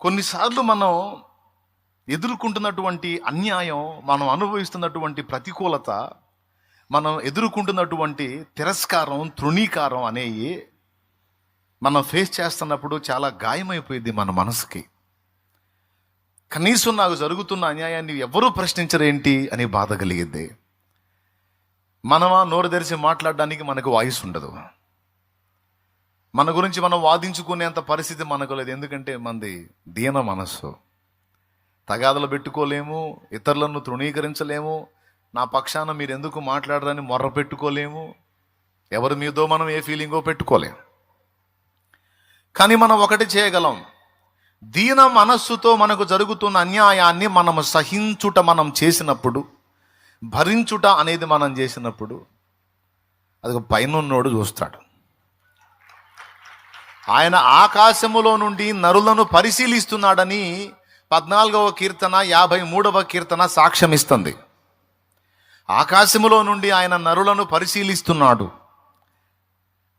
కొన్నిసార్లు మనం ఎదుర్కొంటున్నటువంటి అన్యాయం మనం అనుభవిస్తున్నటువంటి ప్రతికూలత మనం ఎదుర్కొంటున్నటువంటి తిరస్కారం తృణీకారం అనేవి మనం ఫేస్ చేస్తున్నప్పుడు చాలా గాయమైపోయింది మన మనసుకి. కనీసం నాకు జరుగుతున్న అన్యాయాన్ని ఎవరూ ప్రశ్నించరేంటి అని బాధ కలిగింది మనమా నోరు తెరిచి మాట్లాడడానికి మనకు వాయిస్ ఉండదు. మన గురించి మనం వాదించుకునేంత పరిస్థితి మనకు లేదు. ఎందుకంటే మనది దీన మనస్సు. తగాదలు పెట్టుకోలేము ఇతరులను తృణీకరించలేము నా పక్షాన మీరు ఎందుకు మాట్లాడరని మొర్ర పెట్టుకోలేము ఎవరి మీదో మనం ఏ ఫీలింగో పెట్టుకోలేము కానీ మనం ఒకటి చేయగలం. దీన మనస్సుతో మనకు జరుగుతున్న అన్యాయాన్ని మనం సహించుట మనం చేసినప్పుడు భరించుట అనేది మనం చేసినప్పుడు అది పైనున్నోడు చూస్తాడు. ఆయన ఆకాశములో నుండి నరులను పరిశీలిస్తున్నాడని పద్నాలుగవ కీర్తన యాభై మూడవ కీర్తన సాక్ష్యమిస్తుంది. ఆకాశములో నుండి ఆయన నరులను పరిశీలిస్తున్నాడు.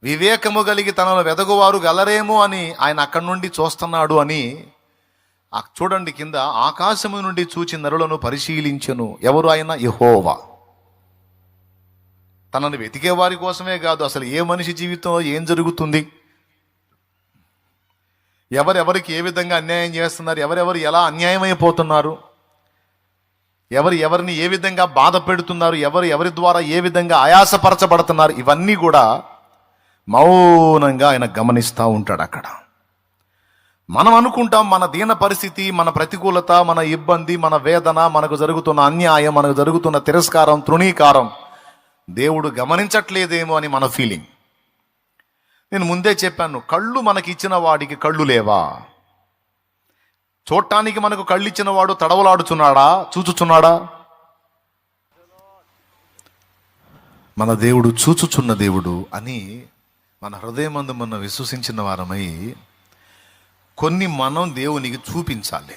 వివేకము కలిగి తనను వెదగువారు గలరేమో అని ఆయన అక్కడి నుండి చూస్తున్నాడు అని చూడండి కింద ఆకాశము నుండి చూచి నరులను పరిశీలించెను. ఎవరు ఆయన? యహోవా. తనను వెతికే వారి కోసమే కాదు అసలు ఏ మనిషి జీవితంలో ఏం జరుగుతుంది? ఎవరెవరికి ఏ విధంగా అన్యాయం చేస్తున్నారు ఎవరెవరు ఎలా అన్యాయమైపోతున్నారు ఎవరు ఎవరిని ఏ విధంగా బాధ పెడుతున్నారు ఎవరు ఎవరి ద్వారా ఏ విధంగా ఆయాసపరచబడుతున్నారు ఇవన్నీ కూడా మౌనంగా ఆయన గమనిస్తూ ఉంటాడు అక్కడ. మనం అనుకుంటాం మన దీన పరిస్థితి మన ప్రతికూలత మన ఇబ్బంది మన వేదన మనకు జరుగుతున్న అన్యాయం మనకు జరుగుతున్న తిరస్కారం తృణీకారం దేవుడు గమనించట్లేదేమో అని మన ఫీలింగ్ నేను ముందే చెప్పాను కళ్ళు మనకి ఇచ్చిన వాడికి కళ్ళు లేవా? చూడటానికి మనకు కళ్ళు ఇచ్చిన వాడు తడవలాడుచున్నాడా? చూచుచున్నాడా? మన దేవుడు చూచుచున్న దేవుడు అని మన హృదయమందు మొన్న విశ్వసించిన వారమై కొన్ని మనం దేవునికి చూపించాలి.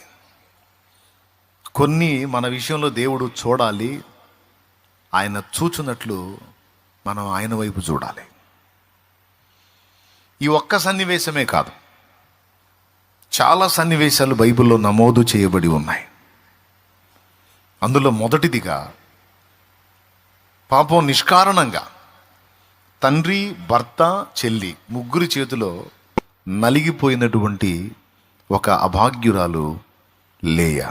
కొన్ని మన విషయంలో దేవుడు చూడాలి. ఆయన చూచున్నట్లు మనం ఆయన వైపు చూడాలి. ఈ ఒక్క సన్నివేశమే కాదు. చాలా సన్నివేశాలు బైబిల్లో నమోదు చేయబడి ఉన్నాయి. అందులో మొదటిదిగా పాపం నిష్కారణంగా తండ్రి భర్త చెల్లి ముగ్గురి చేతిలో నలిగిపోయినటువంటి ఒక అభాగ్యురాలు లేయ?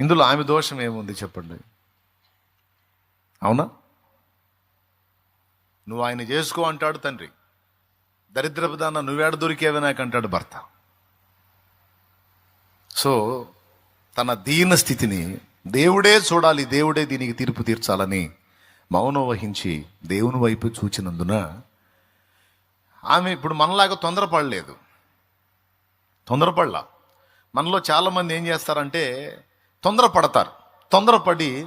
ఇందులో ఆమె దోషం ఏముంది చెప్పండి. అవునా? నువ్వు ఆయన చేసుకో అంటాడు తండ్రి. దరిద్రపు దాన్న నువ్వేడ దొరికేవి నాకు అంటాడు భర్త. సో తన దీన స్థితిని దేవుడే చూడాలి దేవుడే దీనికి తీర్పు తీర్చాలని మౌనం వహించి దేవుని వైపు చూచినందున ఆమె ఇప్పుడు మనలాగా తొందరపడలేదు. తొందరపడలా. మనలో చాలామంది ఏం చేస్తారంటే తొందరపడతారు. తొందరపడి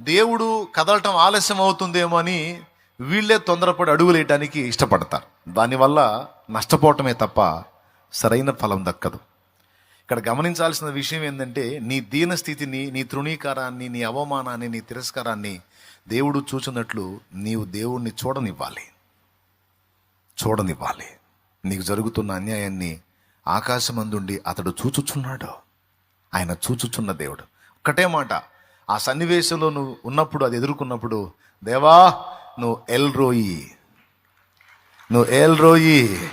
దేవుడు కదలటం ఆలస్యం అవుతుందేమో అని వీళ్ళే తొందరపడి అడుగులేయటానికి ఇష్టపడతారు. దానివల్ల నష్టపోవటమే తప్ప సరైన ఫలం దక్కదు. ఇక్కడ గమనించాల్సిన విషయం ఏంటంటే నీ దీన స్థితిని నీ తృణీకారాన్ని నీ అవమానాన్ని నీ తిరస్కారాన్ని దేవుడు చూచినట్లు నీవు దేవుణ్ణి చూడనివ్వాలి. చూడనివ్వాలి. నీకు జరుగుతున్న అన్యాయాన్ని ఆకాశమందుండి అతడు చూచుచున్నాడు. ఆయన చూచుచున్న దేవుడు. ఒక్కటే మాట ఆ సన్నివేశంలో నువ్వు ఉన్నప్పుడు అది ఎదుర్కొన్నప్పుడు దేవా నువ్వు ఎల్ రోయి. నువ్వు ఎల్ రోయి.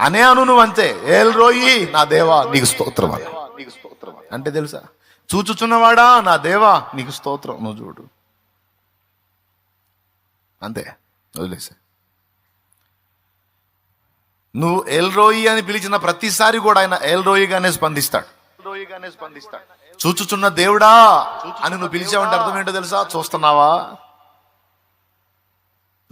అనే అను నువ్వు అంతే. ఏల్ రోయి నా దేవా నీకు స్తోత్రం అని. అంటే తెలుసా? చూచుచున్నవాడా నా దేవా నీకు స్తోత్రం. నువ్వు చూడు. అంతే. వదిలేసా. నువ్వు ఎల్ రోయి అని పిలిచిన ప్రతిసారి కూడా ఆయన ఎల్ రోయిగానే స్పందిస్తాడు. చూచుచున్న దేవుడా అని నువ్వు పిలిచావంటే అర్థం ఏంటో తెలుసా? చూస్తున్నావా?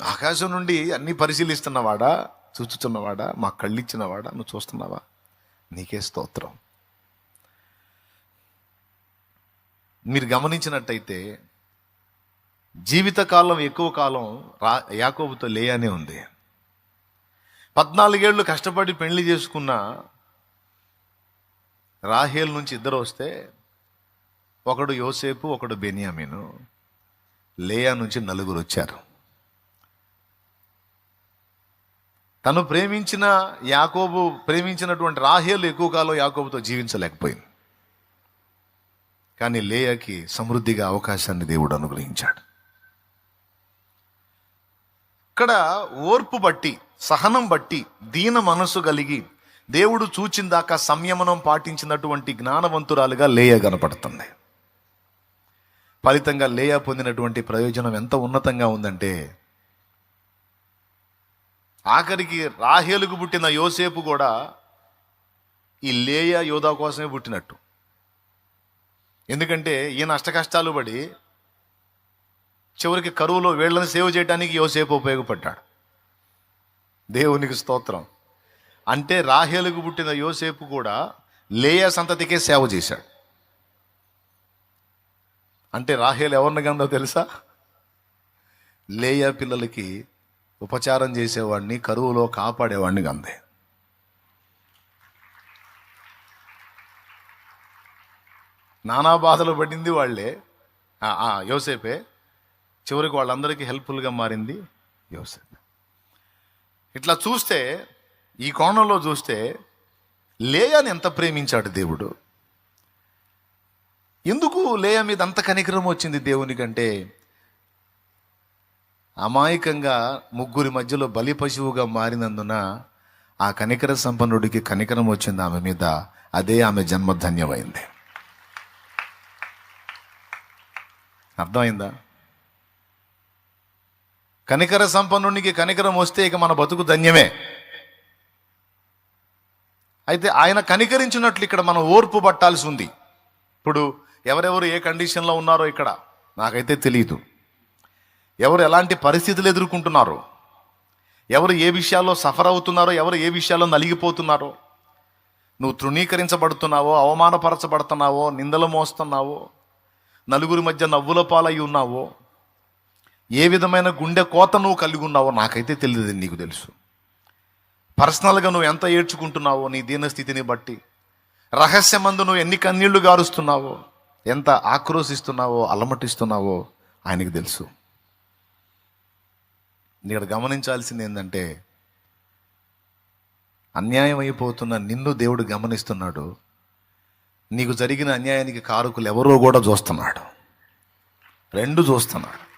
ఆకాశం నుండి అన్ని పరిశీలిస్తున్నవాడా? చూచుచున్నవాడా? మా కళ్ళిచ్చినవాడా? నువ్వు చూస్తున్నావా? నీకే స్తోత్రం. మీరు గమనించినట్టయితే జీవితకాలం ఎక్కువ కాలం రా యాకోబుతో లేయనే ఉంది. పద్నాలుగేళ్ళు కష్టపడి పెళ్ళి చేసుకున్న రాహేల్ నుంచి ఇద్దరు వస్తే ఒకడు యోసేపు ఒకడు బెనియామీను. లేయా నుంచి నలుగురు వచ్చారు. తను ప్రేమించిన యాకోబు ప్రేమించినటువంటి రాహేలు ఎక్కువ కాలం యాకోబుతో జీవించలేకపోయింది. కానీ లేయకి సమృద్ధిగా అవకాశాన్ని దేవుడు అనుగ్రహించాడు. ఇక్కడ ఓర్పు బట్టి సహనం బట్టి దీన మనసు కలిగి దేవుడు చూచిందాకా సంయమనం పాటించినటువంటి జ్ఞానవంతురాలుగా లేయ కనపడుతుంది. ఫలితంగా లేయ పొందినటువంటి ప్రయోజనం ఎంత ఉన్నతంగా ఉందంటే ఆఖరికి రాహేలుకు పుట్టిన యోసేపు కూడా ఈ లేయ యోధా కోసమే పుట్టినట్టు. ఎందుకంటే ఈయన అష్టకష్టాలు పడి చివరికి కరువులో వీళ్ళని సేవ్ చేయడానికి యోసేపు ఉపయోగపడ్డాడు. దేవునికి స్తోత్రం. అంటే రాహేలుకు పుట్టిన యోసేపు కూడా లేయ సంతతికే సేవ చేశాడు. అంటే రాహేలు ఎవరిని గందో తెలుసా? లేయ పిల్లలకి ఉపచారం చేసేవాడిని కరువులో కాపాడేవాడిని గందే నానా బాధలు పడింది వాళ్ళే. ఆ, యోసేపే చివరికి వాళ్ళందరికీ హెల్ప్ఫుల్గా మారింది యోసేపు. ఇట్లా చూస్తే ఈ కోణంలో చూస్తే లేయాని ఎంత ప్రేమించాడు దేవుడు? ఎందుకు లేయ మీద అంత కనికరం వచ్చింది దేవునికంటే అమాయకంగా ముగ్గురి మధ్యలో బలి పశువుగా మారినందున ఆ కనికర సంపన్నుడికి కనికరం వచ్చింది ఆమె మీద. అదే ఆమె జన్మ ధన్యమైంది. అర్థమైందా? కనికర సంపన్నునికి కనికరం వస్తే ఇక మన బతుకు ధన్యమే. అయితే ఆయన కనికరించినట్లు ఇక్కడ మనం ఓర్పు పట్టాల్సి ఉంది. ఇప్పుడు ఎవరెవరు ఏ కండిషన్లో ఉన్నారో ఇక్కడ నాకైతే తెలియదు ఎవరు ఎలాంటి పరిస్థితులు ఎదుర్కొంటున్నారో? ఎవరు ఏ విషయాల్లో సఫర్ అవుతున్నారో ఎవరు ఏ విషయాల్లో నలిగిపోతున్నారో? నువ్వు తృణీకరించబడుతున్నావో అవమానపరచబడుతున్నావో నిందలు మోస్తున్నావో నలుగురి మధ్య నవ్వుల పాలై ఉన్నావో ఏ విధమైన గుండె కోత నువ్వు కలిగి ఉన్నావో నాకైతే తెలియదు నీకు తెలుసు. పర్సనల్గా నువ్వు ఎంత ఏడ్చుకుంటున్నావో నీ దీనస్థితిని బట్టి రహస్యమందు నువ్వు ఎన్ని కన్నీళ్ళు గారుస్తున్నావో ఎంత ఆక్రోశిస్తున్నావో అలమటిస్తున్నావో ఆయనకు తెలుసు. ఇక్కడ గమనించాల్సింది ఏంటంటే అన్యాయం అయిపోతున్న నిన్ను దేవుడు గమనిస్తున్నాడు. నీకు జరిగిన అన్యాయానికి కారకులు ఎవరో కూడా చూస్తున్నాడు. రెండు చూస్తున్నాడు.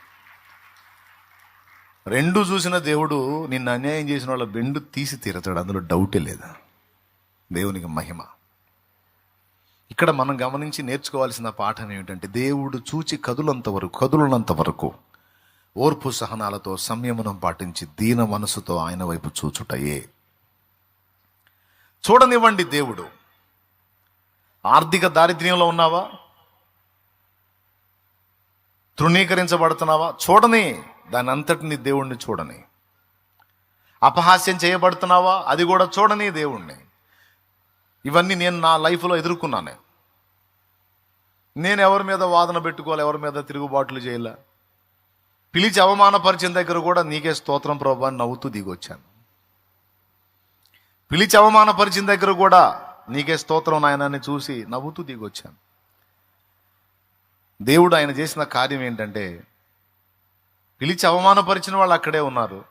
రెండు చూసిన దేవుడు నిన్ను అన్యాయం చేసిన వాళ్ళ బెండు తీసి తీరతాడు. అందులో డౌటే లేదు? దేవునికి మహిమ. ఇక్కడ మనం గమనించి నేర్చుకోవాల్సిన పాఠం ఏమిటంటే దేవుడు చూచి కదులంత వరకు కదులనంత వరకు ఓర్పు సహనాలతో సంయమనం పాటించి దీన మనసుతో ఆయన వైపు చూచుటయే. చూడనివ్వండి దేవుడు. ఆర్థిక దారిద్ర్యంలో ఉన్నావా? తృణీకరించబడుతున్నావా? చూడని దాని అంతటిని దేవుణ్ణి చూడని. అపహాస్యం చేయబడుతున్నావా? అది కూడా చూడని దేవుణ్ణి. ఇవన్నీ నేను నా లైఫ్లో ఎదుర్కొన్నాను. నేను ఎవరి మీద వాదన పెట్టుకోవాలి ఎవరి మీద తిరుగుబాట్లు చేయలే? పిలిచి అవమానపరిచిన దగ్గర కూడా నీకే స్తోత్రం ప్రభా నవ్వుతూ దిగొచ్చాను. పిలిచి అవమానపరిచిన దగ్గర కూడా నీకే స్తోత్రం నాయనని చూసి నవ్వుతూ దిగొచ్చాను. దేవుడు ఆయన చేసిన కార్యం ఏంటంటే పిలిచి అవమానపరిచిన వాళ్ళు అక్కడే ఉన్నారు.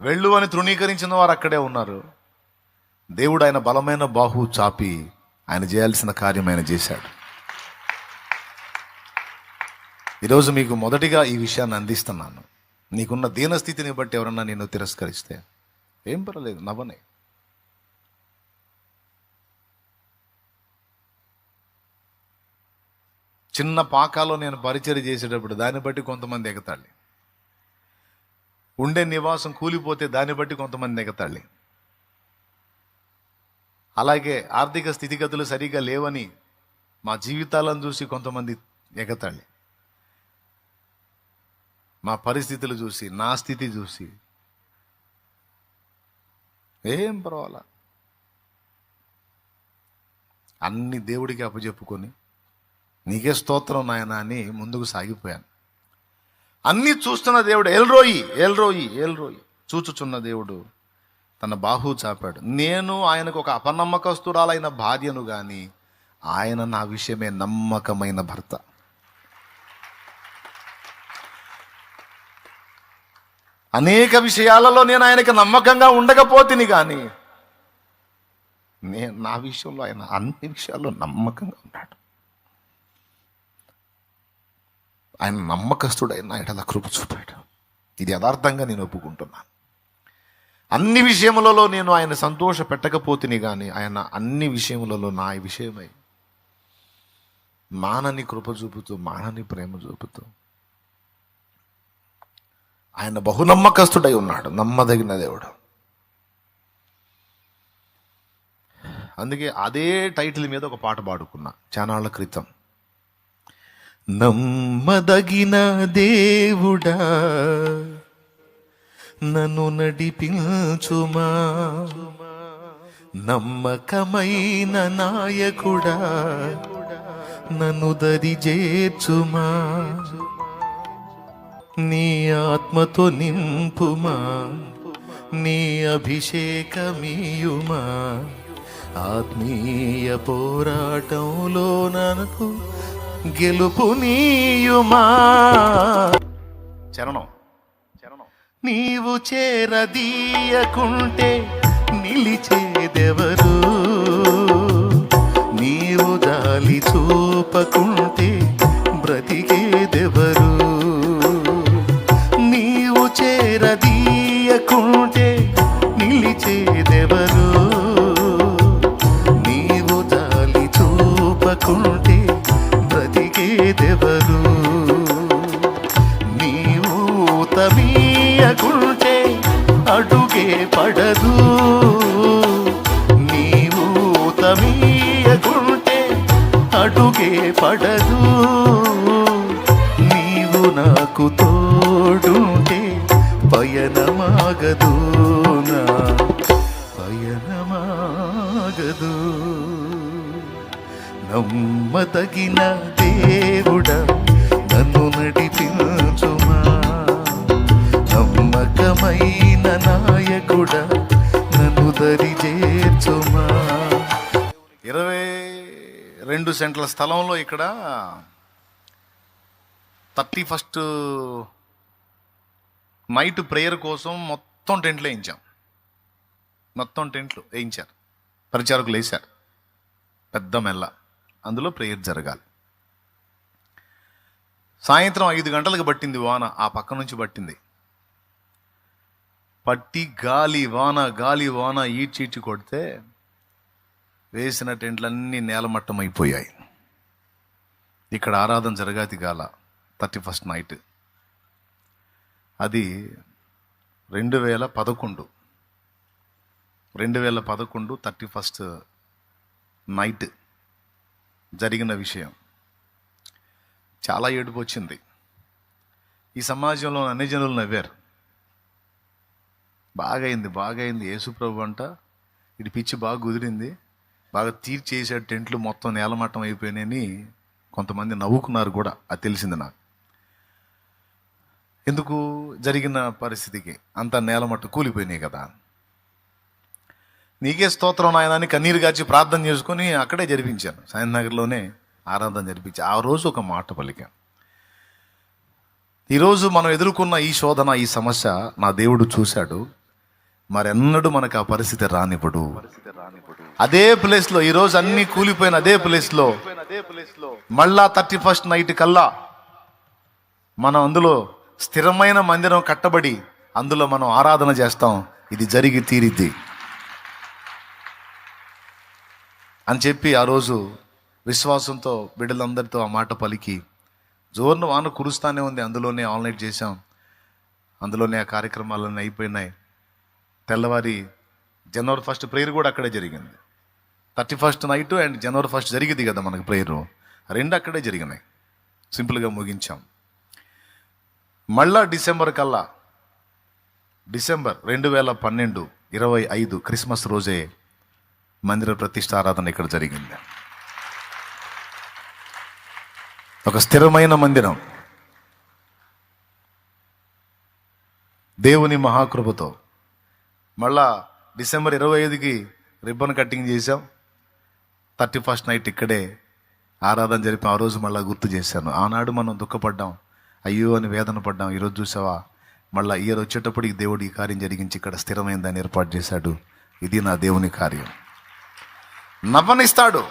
వెళ్ళు అని తృణీకరించిన వారు అక్కడే ఉన్నారు. దేవుడు ఆయన బలమైన బాహు చాపి ఆయన చేయాల్సిన కార్యం ఆయన చేశాడు. ఈరోజు మీకు మొదటిగా ఈ విషయాన్ని అందిస్తున్నాను. నీకున్న దీనస్థితిని బట్టి ఎవరన్నా నిన్ను తిరస్కరిస్తే ఏం పర్వాలేదు నవ్వనే. చిన్న పాకాలో నేను పరిచయం చేసేటప్పుడు దాన్ని బట్టి కొంతమంది ఎగతాళి. ఉండే నివాసం కూలిపోతే దాన్ని బట్టి కొంతమంది ఎగతాళి. అలాగే ఆర్థిక స్థితిగతులు సరిగా లేవని మా జీవితాలను చూసి కొంతమంది ఎగతాళి. మా పరిస్థితులు చూసి నా స్థితి చూసి. ఏం పర్వాలా? అన్ని దేవుడికి అప్పచెప్పుకొని నీకే స్తోత్రం నాయన అని ముందుకు సాగిపోయాను. అన్నీ చూస్తున్న దేవుడు ఎల్రోయి ఎల్రోయి ఎల్రోయి చూచుచున్న దేవుడు తన బాహు చాపాడు. నేను ఆయనకు ఒక అపనమ్మకస్తురాలైన భార్యను కానీ ఆయన నా విషయమే నమ్మకమైన భర్త. అనేక విషయాలలో నేను ఆయనకి నమ్మకంగా ఉండకపోతిని కానీ నేను నా విషయంలో ఆయన అన్ని విషయాల్లో నమ్మకంగా ఉన్నాడు. ఆయన నమ్మకస్తుడైన ఆయన అలా కృప చూపాడు. ఇది యథార్థంగా నేను ఒప్పుకుంటున్నాను. అన్ని విషయములలో నేను ఆయన సంతోష పెట్టకపోతిని కానీ ఆయన అన్ని విషయములలో నా విషయమై మానని కృప చూపుతూ మానని ప్రేమ చూపుతూ ఆయన బహునమ్మకస్తుడై ఉన్నాడు. నమ్మదగిన దేవుడు. అందుకే అదే టైటిల్ మీద ఒక పాట పాడుకున్నా చానాళ్ళ క్రితం. నమ్మదగిన దేవుడా నన్ను నడిపించుమా. నమ్మకమైన నాయకుడా నన్ను దరి చేర్చుమా నీ ఆత్మతో నింపుమా? నీ అభిషేకమీయుమా? ఆత్మీయ పోరాటంలో ననకు గెలుపు నీయుమా? చరణం. చరణం. నీవు చేరదీయకుంటే నిలిచేదెవరు? నీవు జాలి చూపకుంటే బ్రతికేదెవరు? పడదు. నీవు నాకు తోడుంటే పయనమాగదు నా. పయనమాగదు. నమ్మదగిన దేవుడ నన్ను నడిపించుమా. నమ్మకమైన నాయకుడ నన్ను దరి చేర్చుమా రెండు సెంట్ల స్థలంలో ఇక్కడ థర్టీ ఫస్ట్ నైట్ ప్రేయర్ కోసం మొత్తం టెంట్లు వేయించాం. మొత్తం టెంట్లు వేయించారు. పరిచారకులు వేశారు. పెద్ద మెల్ల. అందులో ప్రేయర్ జరగాలి. సాయంత్రం ఐదు గంటలకు పట్టింది వాన. ఆ పక్క నుంచి పట్టింది. పట్టి గాలి వాన గాలి వాన ఈడ్చి ఈడ్చి కొడితే వేసిన టెంట్లన్నీ నేలమట్టం అయిపోయాయి ఇక్కడ ఆరాధన జరగాతి గాల థర్టీ ఫస్ట్ నైట్. అది రెండు వేల పదకొండు. రెండు వేల పదకొండు థర్టీ ఫస్ట్ నైట్ జరిగిన విషయం. చాలా ఏడుపు వచ్చింది ఈ సమాజంలో అన్ని జనులు నవ్వారు. బాగైంది బాగైంది. యేసుప్రభు అంట ఇటు పిచ్చి బాగా కుదిరింది బాగా తీర్చేసాడు టెంట్లు మొత్తం నేలమట్టం అయిపోయినాయని కొంతమంది నవ్వుకున్నారు కూడా. అది తెలిసింది నాకు. ఎందుకు? జరిగిన పరిస్థితికి అంత నేలమట్ట కూలిపోయినాయి కదా. నీకే స్తోత్రం నాయన అని కన్నీరు గాచి ప్రార్థన చేసుకొని అక్కడే జరిపించాను. సాయంత్రనగర్లోనే ఆరాధన జరిపించి ఆ రోజు ఒక మాట పలికాను. ఈరోజు మనం ఎదుర్కొన్న ఈ శోధన ఈ సమస్య నా దేవుడు చూశాడు. మరెన్నడూ మనకు ఆ పరిస్థితి రానివ్వడు. అదే ప్లేస్లో ఈరోజు అన్ని కూలిపోయిన అదే ప్లేస్లో మళ్ళా థర్టీ ఫస్ట్ నైట్ కల్లా మనం అందులో స్థిరమైన మందిరం కట్టబడి అందులో మనం ఆరాధన చేస్తాం. ఇది జరిగి తీరిద్ది. అని చెప్పి ఆ రోజు విశ్వాసంతో బిడ్డలందరితో ఆ మాట పలికి జోరును వాన కురుస్తానే ఉంది అందులోనే ఆన్లైన్ చేశాం. అందులోనే ఆ కార్యక్రమాలన్నీ అయిపోయినాయి. తెల్లవారి జనవరి ఫస్ట్ ప్రేయర్ కూడా అక్కడే జరిగింది. Thirty first night and January first జరిగింది కదా మనకు ప్రేయరు రెండు అక్కడే జరిగినాయి. సింపుల్గా ముగించాం. మళ్ళా డిసెంబర్ కల్లా డిసెంబర్ రెండు వేల పన్నెండు ఇరవై ఐదు క్రిస్మస్ రోజే మందిర ప్రతిష్ట ఆరాధన ఇక్కడ జరిగింది. ఒక స్థిరమైన మందిరం. దేవుని మహాకృపతో మళ్ళా డిసెంబర్ ఇరవై ఐదుకి రిబ్బన్ కటింగ్ చేసాం థర్టీ ఫస్ట్ నైట్ ఇక్కడే ఆరాధన జరిపి. ఆ రోజు మళ్ళీ గుర్తు చేశాను. ఆనాడు మనం దుఃఖపడ్డాం. అయ్యో అని వేదన పడ్డాం. ఈరోజు చూసావా? మళ్ళీ ఇయర్ వచ్చేటప్పటికి దేవుడు ఈ కార్యం జరిగించి ఇక్కడ స్థిరమైందని ఏర్పాటు చేశాడు. ఇది నా దేవుని కార్యం. నవ్వనిస్తాడు.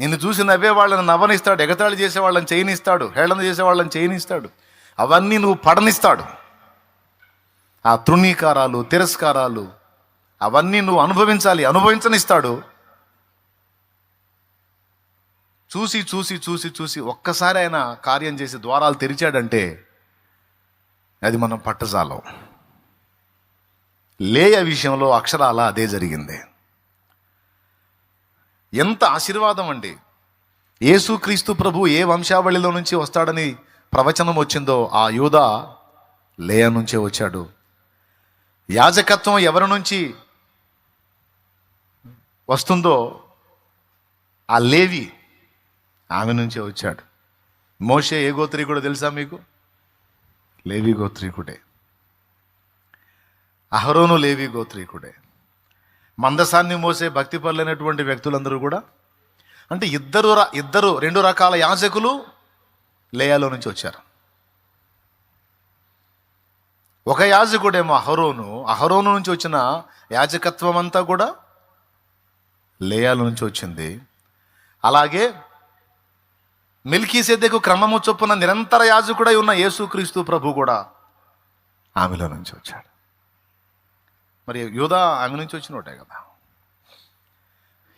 నిన్ను చూసి నవ్వే వాళ్ళని నవ్వనిస్తాడు. ఎగతాళి చేసే వాళ్ళని చేయనిస్తాడు. హేళన చేసే వాళ్ళని చేయనిస్తాడు. అవన్నీ నువ్వు పడనిస్తాడు. ఆ తృణీకారాలు తిరస్కారాలు అవన్నీ నువ్వు అనుభవించాలి అనుభవించనిస్తాడు. చూసి చూసి చూసి చూసి ఒక్కసారి ఆయన కార్యం చేసి ద్వారాలు తెరిచాడంటే అది మనం పట్టజాలం. లేయ విషయంలో అక్షరాల అదే జరిగింది. ఎంత ఆశీర్వాదం అండి. యేసుక్రీస్తు ప్రభు ఏ వంశావళిలో నుంచి వస్తాడని ప్రవచనం వచ్చిందో ఆ యూదా లేయ నుంచే వచ్చాడు. యాజకత్వం ఎవరి నుంచి వస్తుందో ఆ లేవి ఆమె నుంచే వచ్చాడు. మోషే ఏ గోత్రీకుడో తెలుసా మీకు? లేవి గోత్రీకుడే. అహరోను లేవి గోత్రీకుడే. మందసాన్ని మోసే భక్తి పరులైనటువంటి వ్యక్తులందరూ కూడా అంటే ఇద్దరు ఇద్దరు రెండు రకాల యాజకులు లేయాలో నుంచి వచ్చారు. ఒక యాజకుడేమో అహరోను. అహరోను నుంచి వచ్చిన యాజకత్వం అంతా కూడా లేయాల నుంచి వచ్చింది. అలాగే మిల్కీ సెద్దెకు క్రమము చొప్పున నిరంతర యాజకుడై ఉన్న యేసుక్రీస్తు ప్రభు కూడా ఆమెలో నుంచి వచ్చాడు. మరి యూదా ఆమె నుంచి వచ్చినోటే కదా.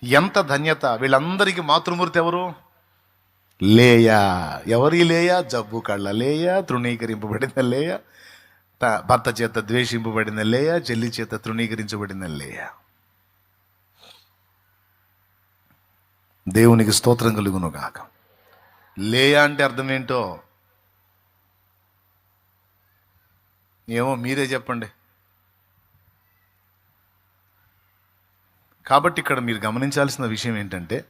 ఎంత ధన్యత. వీళ్ళందరికీ మాతృమూర్తి ఎవరు? లేయా. ఎవరి లేయా? జబ్బు కళ్ళ లేయా తృణీకరింపబడిన లేయా భర్త చేత ద్వేషింపబడిన లేయ చెల్లి చేత తృణీకరించబడిన లేయా? దేవునికి స్తోత్రం కలుగును గాక లేయా అంటే అర్థం ఏంటో ఏమో మీరే చెప్పండి. కాబట్టి ఇక్కడ మీరు గమనించాల్సిన విషయం ఏంటంటే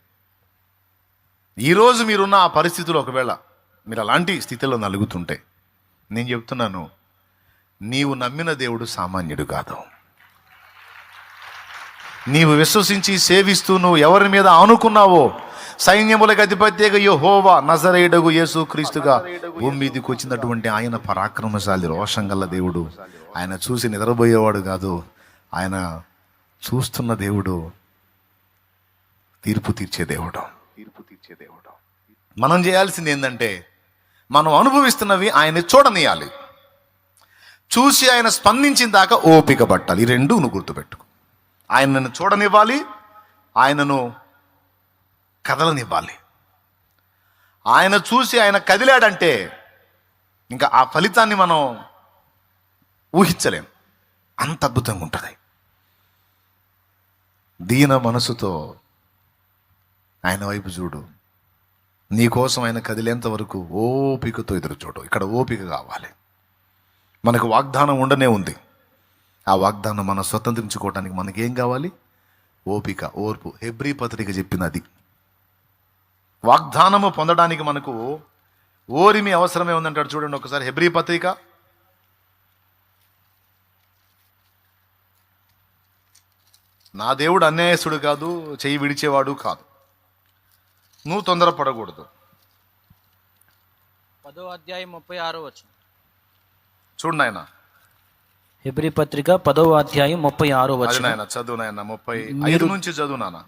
ఈరోజు మీరున్న ఆ పరిస్థితులు ఒకవేళ మీరు అలాంటి స్థితిలో నలుగుతుంటే నేను చెప్తున్నాను నీవు నమ్మిన దేవుడు సామాన్యుడు కాదు. నీవు విశ్వసించి సేవిస్తూ నువ్వు ఎవరి మీద ఆనుకున్నావో సైన్యములకు అధిపత్యగా యహోవా నజరేయుడగు యేసు క్రీస్తుగా భూమి మీదకి వచ్చినటువంటి ఆయన పరాక్రమశాలి రోషం గల దేవుడు. ఆయన చూసి నిద్రపోయేవాడు కాదు. ఆయన చూస్తున్న దేవుడు తీర్పు తీర్చే దేవుడు. తీర్పు తీర్చే దేవుడు మనం చేయాల్సింది ఏంటంటే మనం అనుభవిస్తున్నవి ఆయన చూడనియాలి. చూసి ఆయన స్పందించిన దాకా ఓపిక పట్టాలి. ఈ రెండు నువ్వు గుర్తుపెట్టుకో. ఆయనను చూడనివ్వాలి ఆయనను కదలనివ్వాలి. ఆయన చూసి ఆయన కదిలాడంటే ఇంకా ఆ ఫలితాన్ని మనం ఊహించలేం. అంత అద్భుతంగా ఉంటుంది. దీన మనసుతో ఆయన వైపు చూడు. నీ కోసం ఆయన కదిలేంత వరకు ఓపికతో ఎదురు చూడు. ఇక్కడ ఓపిక కావాలి. మనకు వాగ్దానం ఉండనే ఉంది. ఆ వాగ్దానం మనం స్వతంత్రించుకోవడానికి మనకేం కావాలి? ఓపిక ఓర్పు. హెబ్రీ పత్రిక చెప్పినది వాగ్దానము పొందడానికి మనకు ఓరిమి అవసరమే ఉందంటాడు చూడండి ఒకసారి. హెబ్రీ పత్రిక. నా దేవుడు అన్యాయస్తుడు కాదు చెయ్యి విడిచేవాడు కాదు. నువ్వు తొందరపడకూడదు. పదో అధ్యాయం ముప్పై ఆరో వచ్చింది చూడు నాయన. హెబ్రి పత్రిక పదో అధ్యాయం ముప్పై ఆరో వచ్చిన నాయన చదువు నాయన ముప్పై ఐదు నుంచి చదువు నాన్న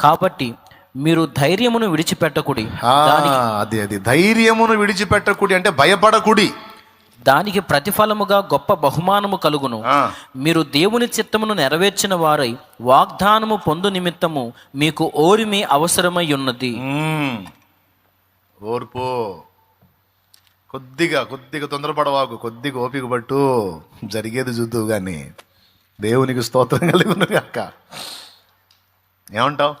కాబట్టి మీరు ధైర్యమును విడిచిపెట్టకుడి. అది అది. ధైర్యమును విడిచిపెట్టకుడి అంటే భయపడకుడి. దానికి ప్రతిఫలముగా గొప్ప బహుమానము కలుగును. మీరు దేవుని చిత్తమును నెరవేర్చిన వారై వాగ్దానము పొందు నిమిత్తము మీకు ఓరిమి అవసరమై ఉన్నది. ఓర్పు. కొద్దిగా కొద్దిగా తొందరపడవాకు కొద్దిగా ఓపిక పట్టు. జరిగేది చూద్దువు కానీ దేవునికి స్తోత్రం కలిగి అక్క ఏమంటావు?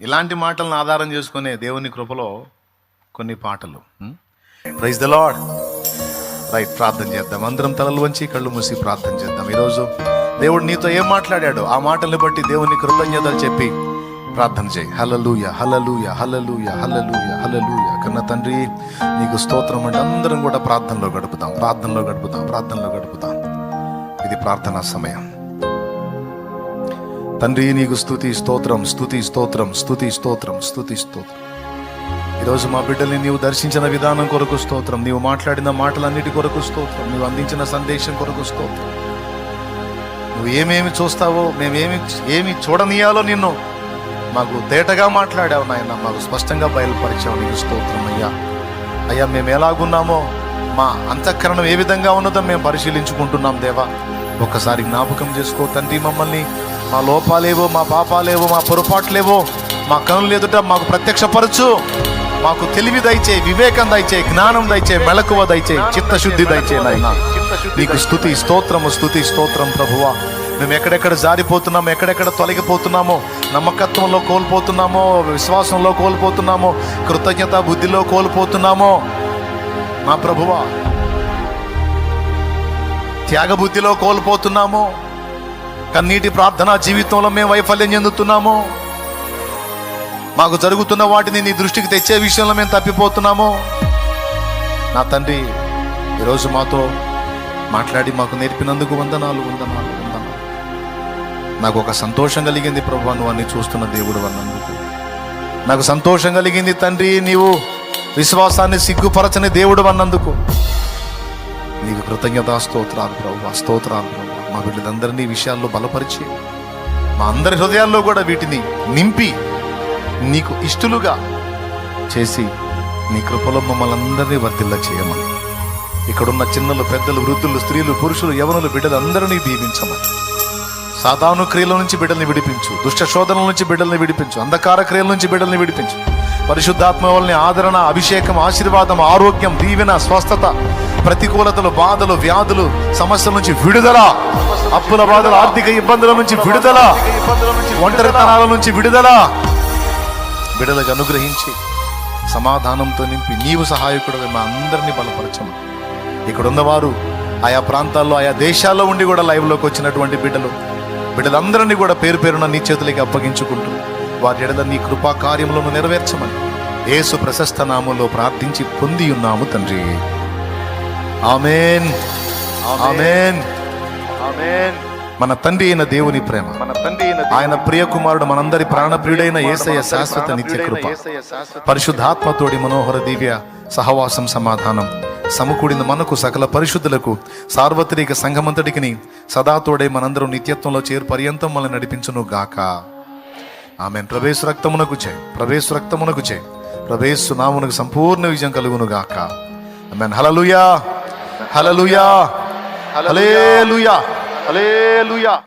ఇలాంటి మాటలను ఆధారం చేసుకునే దేవుని కృపలో కొన్ని పాటలు. ప్రైజ్ ద లాడ్ రైట్ ప్రార్థన చేద్దాం. అందరం తలలు వంచి కళ్ళు మూసి ప్రార్థన చేద్దాం. ఈరోజు దేవుడు నీతో ఏం మాట్లాడాడు ఆ మాటల్ని బట్టి దేవుని కృతజ్ఞతలు చెప్పి ప్రార్థన చేయి. హలలుయ హలలుయ హలలుయ హలలుయ హలలుయ కన్న తండ్రి నీకు స్తోత్రం అంటే అందరం కూడా ప్రార్థనలో గడుపుతాం ప్రార్థనలో గడుపుతాం ప్రార్థనలో గడుపుతాం ఇది ప్రార్థనా సమయం. తండ్రి నీకు స్థుతి స్తోత్రం స్తుతి స్తోత్రం స్తుతి స్తోత్రం స్థుతి స్తోత్రం. ఈరోజు మా బిడ్డల్ని నీవు దర్శించిన విధానం కొరకు స్తోత్రం. నీవు మాట్లాడిన మాటలన్నిటి కొరకు స్తోత్రం. నీవు అందించిన సందేశం కొరకు స్తోత్రం. నువ్వు ఏమేమి చూస్తావో మేమేమి ఏమి చూడనీయాలో నిన్ను మాకు తేటగా మాట్లాడావు నాయన. మాకు స్పష్టంగా బయలుపరిచావు. నీకు స్తోత్రం అయ్యా. అయ్యా మేము ఎలాగున్నామో మా అంతఃకరణం ఏ విధంగా ఉన్నదో మేము పరిశీలించుకుంటున్నాం దేవా. ఒక్కసారి జ్ఞాపకం చేసుకో తండ్రి మమ్మల్ని. మా లోపాలేవో మా పాపాలేవో మా పొరపాట్లేవో మా కనులు ఎదుట మాకు ప్రత్యక్షపరచు. మాకు తెలివి దయచే వివేకం దయచే జ్ఞానం దయచే మెలకువ దయచే చిత్తశుద్ధి దయచే నాయన. నీకు స్థుతి స్తోత్రము స్థుతి స్తోత్రం ప్రభువా. మేము ఎక్కడెక్కడ జారిపోతున్నాము ఎక్కడెక్కడ తొలగిపోతున్నామో నమ్మకత్వంలో కోల్పోతున్నామో విశ్వాసంలో కోల్పోతున్నామో కృతజ్ఞత బుద్ధిలో కోల్పోతున్నామో. నా ప్రభువా త్యాగబుద్ధిలో కోల్పోతున్నామో కన్నీటి ప్రార్థనా జీవితంలో మేము వైఫల్యం చెందుతున్నామో మాకు జరుగుతున్న వాటిని నీ దృష్టికి తెచ్చే విషయంలో మేము తప్పిపోతున్నామో. నా తండ్రి ఈరోజు మాతో మాట్లాడి మాకు నేర్పినందుకు వందనాలు వందనాలు. నాకు ఒక సంతోషం కలిగింది ప్రభు నువ్వు అన్ని చూస్తున్న దేవుడు అన్నందుకు. నాకు సంతోషం కలిగింది తండ్రి నీవు విశ్వాసాన్ని సిగ్గుపరచని దేవుడు అన్నందుకు. నీకు కృతజ్ఞత స్తోత్రాలు ప్రభు స్తోత్రాలు ప్రభు. మా వీళ్ళందరినీ విషయాల్లో బలపరిచి మా అందరి హృదయాల్లో కూడా వీటిని నింపి నీకు ఇష్టలుగా చేసి నీ కృపలో మమ్మల్ని అందరినీ వర్తిల్ల చేయమని. ఇక్కడున్న చిన్నలు పెద్దలు వృద్ధులు స్త్రీలు పురుషులు యవనులు బిడ్డలు అందరినీ దీవించమని. సాధారణ క్రియల నుంచి బిడ్డల్ని విడిపించు. దుష్ట శోధనల నుంచి బిడ్డల్ని విడిపించు. అంధకార క్రియల నుంచి బిడ్డల్ని విడిపించు. పరిశుద్ధాత్మ వల్ని ఆదరణ అభిషేకం ఆశీర్వాదం ఆరోగ్యం దీవెన స్వస్థత ప్రతికూలతలు బాధలు వ్యాధులు సమస్యల నుంచి విడుదల. అప్పుల బాధలు ఆర్థిక ఇబ్బందుల నుంచి విడుదల. ఒంటరితనాల నుంచి విడుదల. బిడలకు అనుగ్రహించి సమాధానంతో నింపి నీవు సహాయకుడు మా అందరినీ బలపరచము. ఇక్కడ ఉన్నవారు ఆయా ప్రాంతాల్లో ఆయా దేశాల్లో ఉండి కూడా లైవ్లోకి వచ్చినటువంటి బిడ్డలు బిడ్డలందరినీ కూడా పేరు పేరున నీ చేతులకి అప్పగించుకుంటూ వారి ఎడల నీ కృపా కార్యములను నెరవేర్చమని యేసు ప్రశస్త నామంలో ప్రార్థించి పొంది ఉన్నాము తండ్రి. ఆమెన్. ఆమెన్. ఆమేన్. మన తండ్రి అయిన దేవుని ప్రేమ. మన తండ్రి అయిన ఆయన ప్రియ కుమారుడు మనందరి ప్రాణప్రియుడైన యేసయ్య శాశ్వత నిత్య కృప. పరిశుద్ధాత్మతోడి మనోహర దివ్య సహవాసం సమాధానం. సమకూడిన మనకు సకల పరిశుద్ధులకు. సార్వత్రిక సంఘమంతటికి సదాతోడే మనందరం నిత్యత్వంలో చేరు పర్యంతం మనల్ని నడిపించును గాక. ఆమె ప్రవేశ రక్తమునకు చే. ప్రవేశ రక్తమునకు చే. ప్రవేశ నామునకు సంపూర్ణ విజయం కలుగును గాక. Amen. Hallelujah hallelujah hallelujah hallelujah.